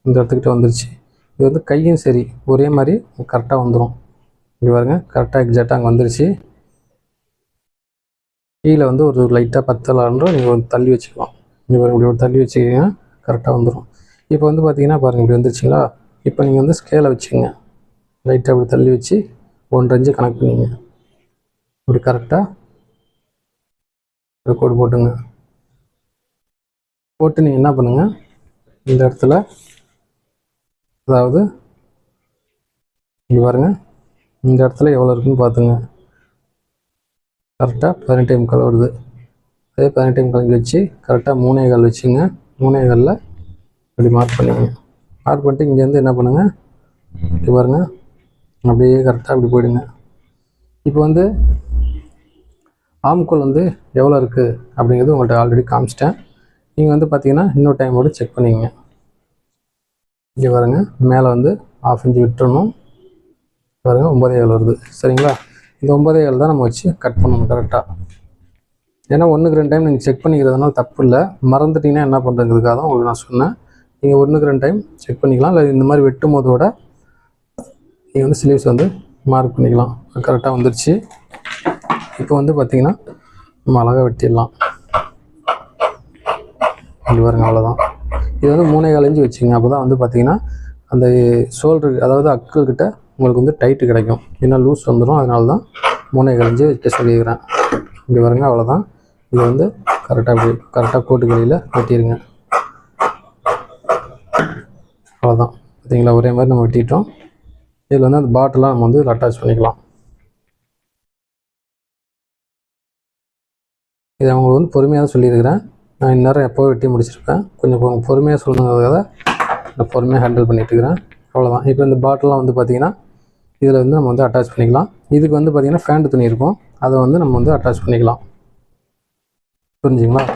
இந்த இடத்துக்கிட்ட வந்துருச்சு. இது வந்து கையும் சரி ஒரே மாதிரி கரெக்டாக வந்துடும் இப்படி பாருங்க கரெக்டாக எக்ஸாக்டாக அங்கே வந்துருச்சு. கீழே வந்து ஒரு லைட்டாக பத்தலான்ற நீங்கள் வந்து தள்ளி வச்சுக்கலாம். இப்படி பாருங்கள் இப்படி ஒரு தள்ளி வச்சுக்கிங்க கரெக்டாக வந்துடும் இப்போ வந்து பார்த்தீங்கன்னா பாருங்கள் இப்படி வந்துருச்சுங்களா? இப்போ நீங்கள் வந்து ஸ்கேலை வச்சுக்கோங்க. லைட்டாக இப்படி தள்ளி வச்சு ஒன்றரை இன்ச்சு கனெக்ட் பண்ணிங்க இப்படி கரெக்டாக ஒரு கோடு போட்டுங்க. போட்டு நீங்கள் என்ன பண்ணுங்கள் இந்த இடத்துல அதாவது இங்கே பாருங்கள் இந்த இடத்துல எவ்வளோ இருக்குன்னு பார்த்துங்க. கரெக்டாக பதினெட்டே முக்கால் வருது. அதே பதினெட்டே முக்கால் வச்சு கரெக்டாக மூணே கால் வச்சுங்க. மூணே காலில் இப்படி மார்க் பண்ணிங்க மார்க் பண்ணிட்டு இங்கேருந்து என்ன பண்ணுங்கள் இப்படி பாருங்க. அப்படியே கரெக்டாக இப்படி போயிடுங்க. இப்போ வந்து ஆம்கோல் வந்து எவ்வளோ இருக்குது அப்படிங்கிறது உங்கள்கிட்ட ஆல்ரெடி காமிச்சிட்டேன். நீங்கள் வந்து பார்த்தீங்கன்னா இன்னொரு டைமோடு செக் பண்ணிக்கங்க. இங்கே பாருங்கள் மேலே வந்து ஆஃப் இன்ச்சு விட்டுறணும். பாருங்க ஒம்பதே ஏழு வருது. சரிங்களா? இந்த ஒம்பதே ஏழு தான் நம்ம வச்சு கட் பண்ணணும் கரெக்டாக ஏன்னா ஒன்றுக்கு ரெண்டு டைம் நீங்கள் செக் பண்ணிக்கிறதுனால தப்பு இல்லை. மறந்துட்டீங்கன்னா என்ன பண்ணுறதுக்காக தான் உங்களுக்கு நான் சொன்னேன். நீங்கள் ஒன்றுக்கு ரெண்டு டைம் செக் பண்ணிக்கலாம். இல்லை இந்த மாதிரி வெட்டும் போதோட நீங்கள் வந்து ஸ்லீவ்ஸ் வந்து மார்க் பண்ணிக்கலாம். கரெக்டாக வந்துருச்சு. இப்போ வந்து பார்த்திங்கன்னா நம்ம அழகாக வெட்டிடலாம். இது பாருங்க அவ்வளோதான் இது வந்து மூணே கால் இன்ச்சு வச்சுங்க அப்போ தான் வந்து பார்த்திங்கன்னா அந்த ஷோல்டர் அதாவது அக்கள் கிட்ட உங்களுக்கு வந்து டைட்டு கிடைக்கும். ஏன்னா லூஸ் வந்துடும் அதனால தான் மூனை கழிஞ்சு இன்ச்சு வைக்க சொல்லியிருக்கிறேன் இங்கே பாருங்க அவ்வளோதான் இது வந்து கரெக்டாக கரெக்டாக கோட்டு கையில் வெட்டிடுங்க அவ்வளோதான் பார்த்தீங்களா ஒரே மாதிரி நம்ம வெட்டிட்டோம். இதில் வந்து அந்த பாட்டிலாம் நம்ம வந்து அட்டாச் பண்ணிக்கலாம். இதை அவங்களுக்கு வந்து பொறுமையாக தான் சொல்லியிருக்கிறேன். நான் இந்நேரம் எப்போ வெட்டி முடிச்சிருப்பேன். கொஞ்சம் பொறுமையாக சொல்லணுங்கிறதுக்காக நான் பொறுமையாக ஹேண்டில் பண்ணிட்டுருக்கிறேன் அவ்வளோதான் இப்போ இந்த பாட்டிலாம் வந்து பார்த்திங்கன்னா இதில் வந்து நம்ம வந்து அட்டாச் பண்ணிக்கலாம். இதுக்கு வந்து பார்த்திங்கன்னா ஃபேண்ட் துணி இருக்கும். அதை வந்து நம்ம வந்து அட்டாச் பண்ணிக்கலாம். புரிஞ்சுங்களா?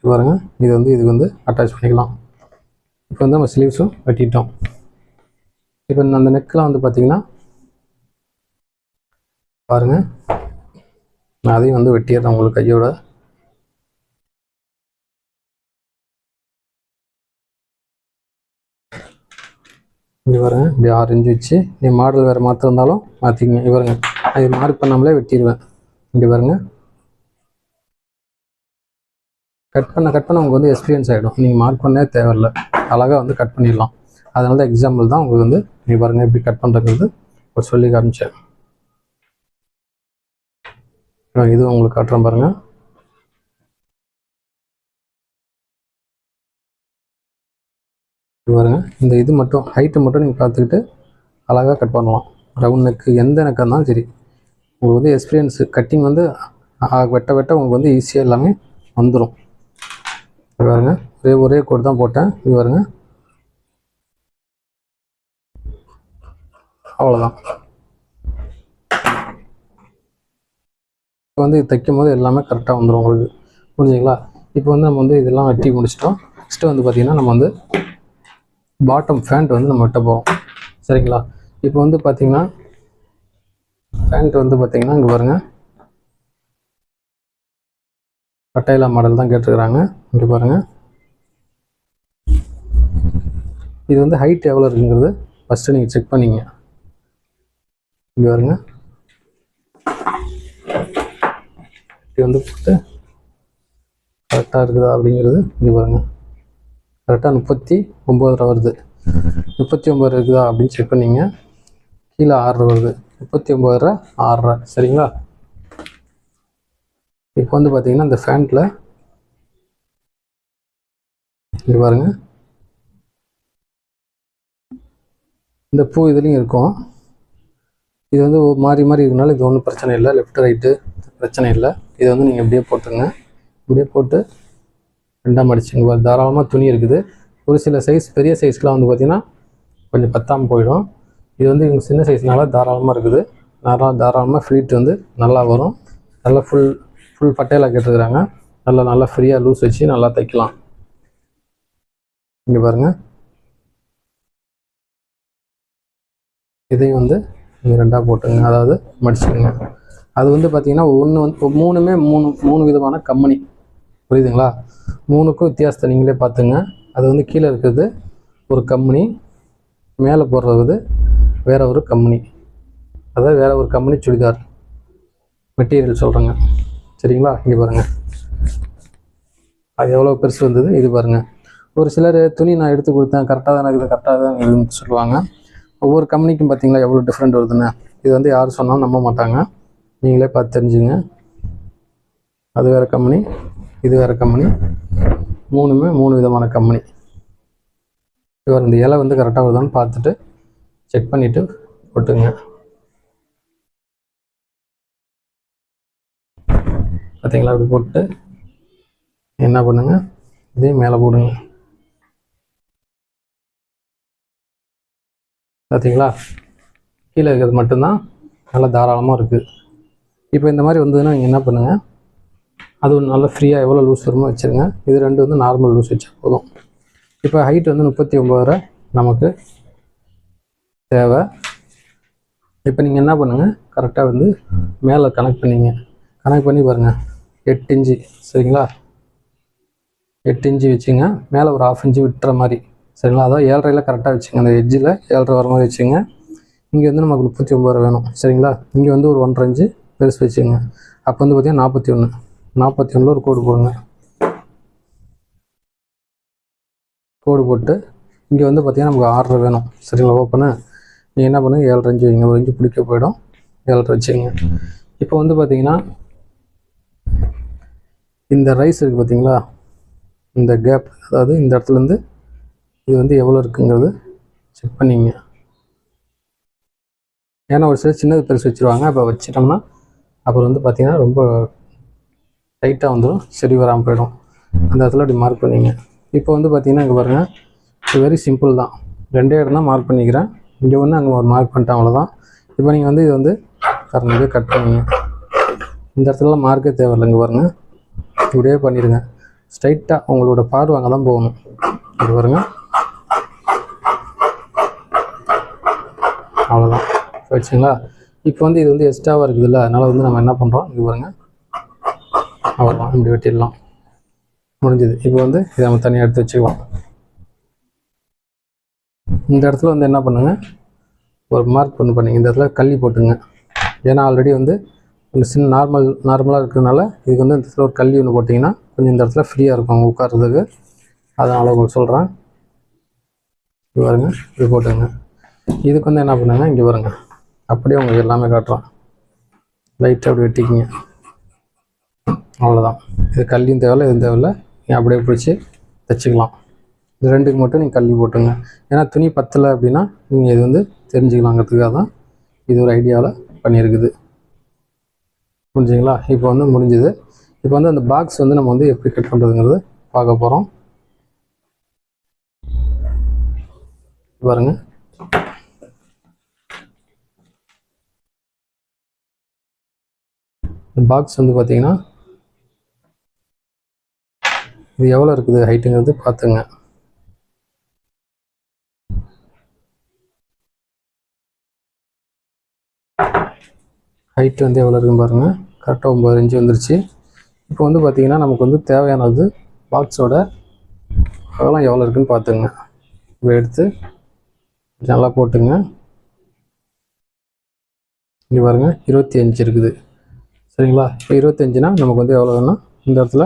பாருங்கள் பாருங்க. இது வந்து இதுக்கு வந்து அட்டாச் பண்ணிக்கலாம். இப்போ வந்து நம்ம ஸ்லீவ்ஸும் வெட்டிட்டோம். இப்போ இந்த- அந்த நெக்கெலாம் வந்து பார்த்திங்கன்னா பாருங்கள் நான் அதையும் வந்து வெட்டிடுறேன் உங்களுக்கு கையோட. இங்கே பாருங்க. இப்படி ஆரஞ்சு வச்சு நீ மாடல் வேறு மாற்றிருந்தாலும் மாற்றிக்கங்க இவருங்க அது நான் மார்க் பண்ணாமலே வெட்டிடுவேன். இங்கே பாருங்க. கட் பண்ண கட் பண்ண உங்களுக்கு வந்து எக்ஸ்பீரியன்ஸ் ஆகிடும் நீங்கள் மார்க் பண்ணே தேவையில்ல. அழகாக வந்து கட் பண்ணிடலாம். அதனால தான் எக்ஸாம்பிள் தான் உங்களுக்கு வந்து நீ பாருங்க எப்படி கட் பண்ணுறது ஒரு சொல்லி காமிச்சேன். இது உங்களுக்கு காட்டுறேன் பாருங்கள் இது பாருங்க. இந்த இது மட்டும் ஹைட்டு மட்டும் நீங்கள் பார்த்துக்கிட்டு அழகாக கட் பண்ணலாம். ரவுண்ட் நெக்கு எந்த நெக்காக இருந்தாலும் சரி. உங்களுக்கு வந்து எக்ஸ்பீரியன்ஸு கட்டிங் வந்து வெட்ட வெட்ட உங்களுக்கு வந்து ஈஸியாக எல்லாமே வந்துடும் பாருங்க. ஒரே ஒரே கோட் தான் போட்டேன். இது பாருங்க. அவ்வளோதான் இப்போ வந்து தைக்கும் போது எல்லாமே கரெக்டாக வந்துடும் உங்களுக்கு. புரிஞ்சுங்களா இப்போ வந்து நம்ம வந்து இதெல்லாம் வெட்டி முடிச்சிட்டோம். நெக்ஸ்ட்டு வந்து பார்த்திங்கன்னா நம்ம வந்து பாட்டம் ஃபேண்ட் வந்து நம்ம விட்ட போவோம். சரிங்களா? இப்போ வந்து பார்த்தீங்கன்னா ஃபேண்ட் வந்து பார்த்தீங்கன்னா இங்கே பாருங்க. பட்டையிலா மாடல் தான் கேட்டிருக்கிறாங்க. இங்கே பாருங்க. இது வந்து ஹைட் எவ்வளோ இருக்குங்கிறது ஃபஸ்ட்டு நீங்கள் செக் பண்ணிங்க. இங்கே பாருங்க. இப்படி வந்து போட்டு கரெக்டாக இருக்குதா அப்படிங்கிறது இங்கே பாருங்கள் கரெக்டாக முப்பத்தி ஒம்பது வருது. முப்பத்தி ஒம்பது இருக்குதா அப்படின்னு செக் பண்ணிங்க. கீழே ஆறு வருது. முப்பத்தி ஒம்பது ரூபா ஆறுரூவா சரிங்களா? இப்போ வந்து பார்த்தீங்கன்னா இந்த ஃபேண்ட்டில் இங்கே பாருங்க. இந்த பூ இதுலேயும் இருக்கும். இது வந்து மாறி மாறி இருக்கனால இது ஒன்றும் பிரச்சனை இல்லை. லெஃப்ட் ரைட்டு பிரச்சனை இல்லை. இதை வந்து நீங்கள் இப்படியே போட்டுருங்க. இப்படியே போட்டு ரெண்டாம் அடிச்சுங்க பாரு, தாராளமாக துணி இருக்குது. ஒரு சில சைஸ் பெரிய சைஸ்க்குலாம் வந்து பார்த்திங்கன்னா கொஞ்சம் பத்தாமல் போயிடும். இது வந்து இவங்க சின்ன சைஸ்னால தாராளமாக இருக்குது. நல்லா தாராளமாக ஃப்ளீட் வந்து நல்லா வரும். நல்லா ஃபுல் ஃபுல் பட்டையில கேட்டுருக்குறாங்க. நல்லா நல்லா ஃப்ரீயாக லூஸ் வச்சு நல்லா தைக்கலாம். இங்கே பாருங்கள் இதையும் வந்து நீங்கள் ரெண்டாக போட்டுங்க அதாவது மடிச்சுக்கோங்க. அது வந்து பார்த்திங்கன்னா ஒன்று வந்து மூணுமே மூணு மூணு விதமான கம்பெனி. புரியுதுங்களா? மூணுக்கும் வித்தியாசத்தை நீங்களே பார்த்துங்க. அது வந்து கீழே இருக்கிறது ஒரு கம்பெனி மேலே போடுறது வேற ஒரு கம்பெனி. அதாவது வேற ஒரு கம்பெனி சுடிதார் மெட்டீரியல் சொல்கிறேங்க சரிங்களா? இங்கே பாருங்கள் அது எவ்வளோ பெருசு வந்தது? இது பாருங்கள் ஒரு சிலர் துணி நான் எடுத்து கொடுத்தேன். கரெக்டாக தான் இருக்குது கரெக்டாக தான் இருக்குதுன்னு சொல்லுவாங்க. ஒவ்வொரு கம்பெனிக்கும் பார்த்தீங்களா எவ்வளோ டிஃப்ரெண்ட் வருதுன்னு? இது வந்து யார் சொன்னாலும் நம்ப மாட்டாங்க. நீங்களே பார்த்து தெரிஞ்சுங்க. அது வேறு கம்பெனி. இது வேறு கம்பெனி மூணுமே மூணு விதமான கம்பெனி இவர் இந்த இலை வந்து கரெக்டாக வருதான்னு பார்த்துட்டு செக் பண்ணிவிட்டு போட்டுங்க. பார்த்தீங்களா அப்படி போட்டு என்ன பண்ணுங்க? இதையும் மேலே போடுங்க. பார்த்தீங்களா கீழே இருக்கிறது மட்டும்தான். நல்லா தாராளமாக இருக்குது இப்போ இந்த மாதிரி வந்ததுன்னா நீங்கள் என்ன பண்ணுங்கள் அது ஒன்று நல்ல ஃப்ரீயாக எவ்வளோ லூஸ் வருமோ வச்சுருங்க. இது ரெண்டு வந்து நார்மல் லூஸ் வச்சா போதும். இப்போ ஹைட் வந்து முப்பத்தி ஒம்பது நமக்கு தேவை. இப்போ நீங்கள் என்ன பண்ணுங்கள் கரெக்டாக வந்து மேலே கனெக்ட் பண்ணிங்க. கனெக்ட் பண்ணி பாருங்கள் எட்டு இன்ச்சு சரிங்களா? எட்டு இன்ச்சு வச்சுங்க. மேலே ஒரு ஆஃப் இன்ச்சு விட்டுற மாதிரி சரிங்களா? அதான் ஏழரையில் கரெக்டாக வச்சுங்க. அந்த எட்ஜில் ஏழரை வர மாதிரி வச்சுங்க. இங்கே வந்து நமக்கு முப்பத்தி ஒம்பது வேணும் சரிங்களா? இங்கே வந்து ஒரு ஒன்றரை இன்ச்சு பெருசு வச்சுங்க. அப்போ வந்து பார்த்தீங்கன்னா நாற்பத்தி ஒன்று நாற்பத்தி ஒன்றில் ஒரு கோடு போடுங்க. கோடு போட்டு இங்கே வந்து பார்த்தீங்கன்னா நமக்கு ஆறரை வேணும். சரிங்களா? ஓப்பனு. நீங்கள் என்ன பண்ணுங்க? ஏழரை அஞ்சு வைங்க. ஒரு இன்ச்சு பிடிக்க போயிடும். ஏழரை வச்சுங்க இப்போ வந்து பார்த்தீங்கன்னா இந்த ரைஸ் இருக்குது பார்த்தீங்களா இந்த கேப் அதாவது இந்த இடத்துலேருந்து இது வந்து எவ்வளோ இருக்குங்கிறது செக் பண்ணிங்க. ஏன்னா ஒரு சில சின்னது பெருசு வச்சுருவாங்க. அப்போ வச்சிட்டோம்னா அப்புறம் வந்து பார்த்திங்கன்னா ரொம்ப லைட்டாக வந்துடும் சரி வராமல் போயிடும். அந்த இடத்துல அப்படி மார்க் பண்ணிங்க. இப்போ வந்து பார்த்தீங்கன்னா இங்கே பாருங்கள் இது வெரி சிம்பிள் தான். ரெண்டே இடம் தான் மார்க் பண்ணிக்கிறேன். இங்கே ஒன்று அங்கே ஒரு மார்க் பண்ணிட்டேன் அவ்வளோதான் இப்போ நீங்கள் வந்து இது வந்து கரண்ட் கட் பண்ணுங்க. இந்த இடத்துலலாம் மார்க்கே தேவையில்லை இங்கே பாருங்கள் இப்படியே பண்ணிடுங்க. ஸ்ட்ரைட்டாக உங்களோட பார்வை அங்கே தான் போகணும். இது பாருங்க. அவ்வளோதான் வச்சுங்களா இப்போ வந்து இது வந்து எக்ஸ்ட்ராவாக இருக்குதுல்ல அதனால் வந்து நம்ம என்ன பண்ணுறோம் இங்கே பாருங்கள் அவ்வளோதான் இப்படி வெட்டிடலாம். முடிஞ்சது. இப்போ வந்து இதை நம்ம தனியாக எடுத்து வச்சுக்கலாம். இந்த இடத்துல வந்து என்ன பண்ணுங்க? ஒரு மார்க் பண்ணு பண்ணி இந்த இடத்துல கள்ளி போட்டுங்க. ஏன்னா ஆல்ரெடி வந்து ஒரு சின்ன நார்மல் நார்மலாக இருக்கிறதுனால இதுக்கு வந்து இந்த இடத்துல ஒரு கள்ளி ஒன்று போட்டிங்கன்னா கொஞ்சம் இந்த இடத்துல ஃப்ரீயாக இருக்கும் அவங்க உட்கார்றதுக்கு. அதனால் உங்களுக்கு சொல்கிறேன் இது பாருங்க. இது போட்டுங்க. இதுக்கு வந்து என்ன பண்ணுங்க? இங்கே பாருங்க. அப்படியே உங்களுக்கு எல்லாமே காட்டுறோம். லைட்டாக அப்படி வெட்டிக்கிங்க. அவ்வளோதான் இது கல்லியும் தேவையில்ல எதுவும் தேவையில்ல. நீங்கள் அப்படியே பிடிச்சி தைச்சிக்கலாம். இது ரெண்டுக்கு மட்டும் நீங்கள் கல்வி போட்டுங்க. ஏன்னா துணி பத்தலை அப்படின்னா நீங்கள் இது வந்து தெரிஞ்சுக்கலாங்கிறதுக்காக தான் இது ஒரு ஐடியாவில் பண்ணியிருக்குது. புரிஞ்சுங்களா? இப்போ வந்து முடிஞ்சுது. இப்போ வந்து அந்த பாக்ஸ் வந்து நம்ம வந்து எப்படி கட் பண்ணுறதுங்கிறது பார்க்க போகிறோம் பாருங்க. இந்த பாக்ஸ் வந்து பார்த்தீங்கன்னா இது எவ்வளோ இருக்குது? ஹைட்டுங்கிறது பார்த்துங்க. ஹைட் வந்து எவ்வளோ இருக்குன்னு பாருங்கள் கரெக்டாக ஒம்பது இன்ச்சு வந்துருச்சு. இப்போ வந்து பார்த்தீங்கன்னா நமக்கு வந்து தேவையானது பாக்ஸோட அகலம் எவ்வளோ இருக்குன்னு பார்த்துங்க. இப்போ எடுத்து நல்லா போட்டுங்க. இங்கே பாருங்க இருபத்தி அஞ்சு இருக்குது. சரிங்களா? இப்போ இருபத்தஞ்சுனா நமக்கு வந்து எவ்வளோ வேணும் இந்த இடத்துல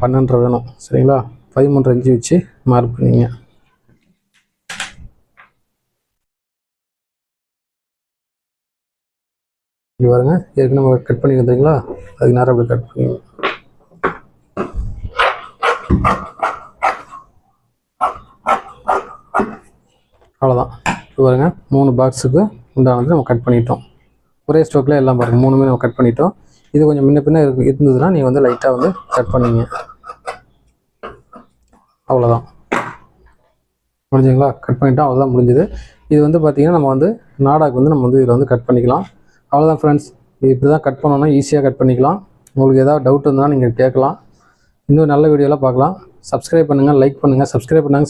பன்னெண்டரை வேணும். சரிங்களா? பதிமூன்றரை அஞ்சு வச்சு மார்க் பண்ணிங்க இங்கே பாருங்க ஏற்கனவே கட் பண்ணி வந்தீங்களா அதுக்கு நேரம் அப்படி கட் பண்ணி அவ்வளோதான் இப்போ பாருங்கள் மூணு பாக்ஸுக்கு உண்டானது நம்ம கட் பண்ணிட்டோம். ஒரே ஸ்டோக்கில் எல்லாம் பாருங்கள் மூணுமே நம்ம கட் பண்ணிட்டோம். இது கொஞ்சம் முன்ன பின்ன இருக்கு இருந்ததுன்னா நீங்கள் வந்து லைட்டாக வந்து கட் பண்ணிங்க. அவ்வளோதான் முடிஞ்சுங்களா? கட் பண்ணிட்டோம் அவ்வளோதான் முடிஞ்சுது. இது வந்து பார்த்திங்கன்னா நம்ம வந்து நாடாக்கு வந்து நம்ம வந்து இதில் வந்து கட் பண்ணிக்கலாம். அவ்வளோதான் ஃப்ரெண்ட்ஸ் இது இப்படி தான் கட் பண்ணோன்னா ஈஸியாக கட் பண்ணிக்கலாம். உங்களுக்கு ஏதாவது டவுட் இருந்தால் நீங்கள் கேட்கலாம். இன்னும் நல்ல வீடியோலாம் பார்க்கலாம். சப்ஸ்கிரைப் பண்ணுங்கள் லைக் பண்ணுங்கள் சப்ஸ்கிரைப் பண்ணாங்க.